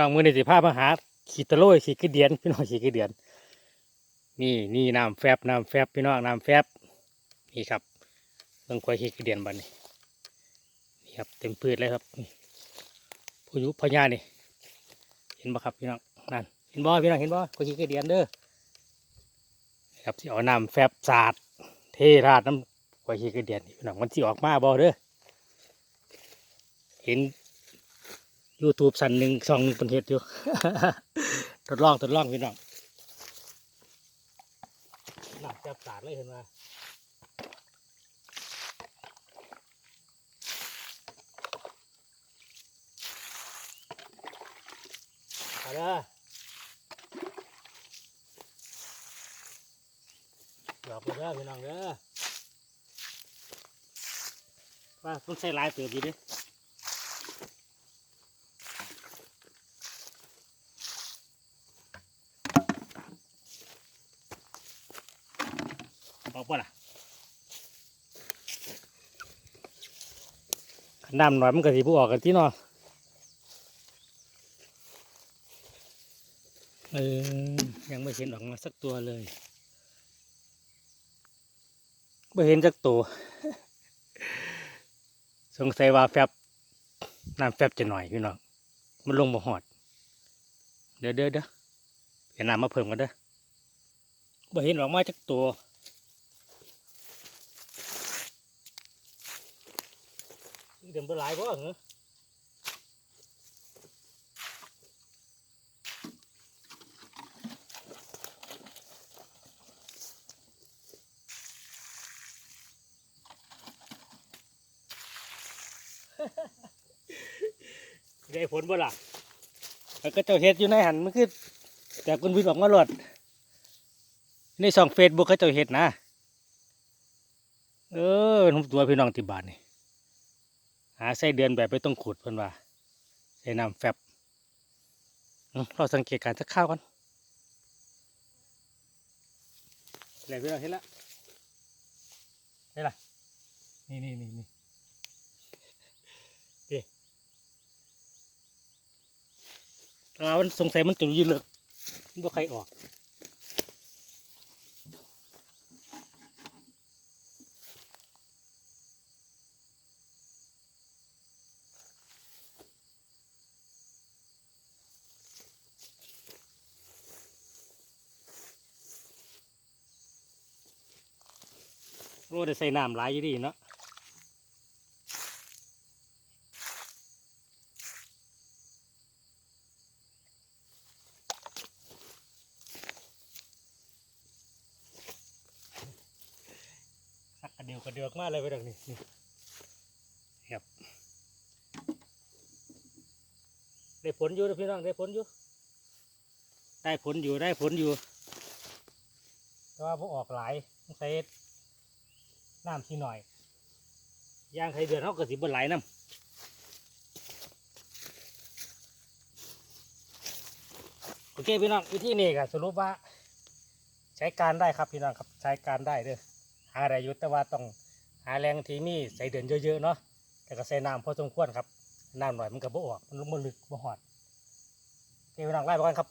น้องมือในสิภาพมาหาขีดตะโลยขีดกระเดียนพี่น้องขีดกระเดียน นี่นี่น้ำแฟบน้ำแฟบพี่น้องน้ำแฟบนี่ครับเบิ่งควายขีดกระเดียนบัดนี้นี่ครับเต็มพืชเลยครับพายุพญานี่เห็นบ่ครับพี่น้องนั่นเห็นบ่พี่น้องเห็นบ่ควายขีดกระเดียนเด้อครับที่เอาน้ำแฟบสาดเทราดน้ำควายขีดกระเดียนพี่น้องมันสิออกมาบ่เด้อเห็น YouTube สั่นหนึ่งช่องหนึ่งเป็นเฮ็ดอยู่ ทดลองทดลองพี่น้องหนักจับสาดเลยเห็นไหมไปเด้อหยอกไปเด้อพี่น้องเด้อว่าต้องใช้ลายเติบอยู่เดิ ออกป่ะล่ะขันน้ำหน่อยมันก็สิผู้ออกกันที่นอเออยังไม่เห็นออกมาสักตัวเลยไม่เห็นสักตัว สงสัยว่าแฟบน้ำแฟบจะหน่อยพี่น้องมันลงมาหอด เดี๋ยวเดี๋ยวเดี๋ยวเดี๋ยวน้ำมาเพิ่มกันเด้อไม่เห็นออกมาสักตัว เดินไปหลายบ่เหรอได้ผลบ่ล่ะแล้วก็เจ้าเฮ็ดอยู่ในหันมันคือแต่คุณวิทย์ออกมาหลดในช่องเฟซบุ๊กเขาเจ้าเฮ็ดนะ เออผมตัวพี่น้องที่บ้านนี่ หาไส้เดือนแบบไม่ต้องขุดเพิ่อนว่าใส่น้ำแฟบเราสังเกตการสักข้าวกันไหนพี่เราเห็นละเห็นละนี่นี่นี่นี่ดิอ่ามันสงสัยมันจุดยืนเลือกบ่ใครออก โอ้ได้ใส่น้ำหลายอยู่ดีเนาะสักกระเดียวกระเดียวมากเลยไปดังนี้นี่ครับได้ผลอยู่นะพี่น้องได้ผลอยู่ ได้ผลอยู่ได้ผลอยู่ แต่ว่าพวกออกหลายต้องใส่ น้ำทีหน่อยย่างไข่เดือนเขาก็สิบนไหลน้ำโอเคพี่น้องวิธีนี้ก็สรุปว่า ใช้การได้ครับพี่น้องครับใช้การได้เด้อหาได้ยุแต่ว่าต้องหาแรงที่มีใส่เดือนเยอะๆเนาะแต่ก็ใส่น้ำพอสมควรครับน้ำหน่อยมันก็บ่ออกมันลงมาลึกบ่หอดโอเคพี่น้องไล่ไปก่อนครับ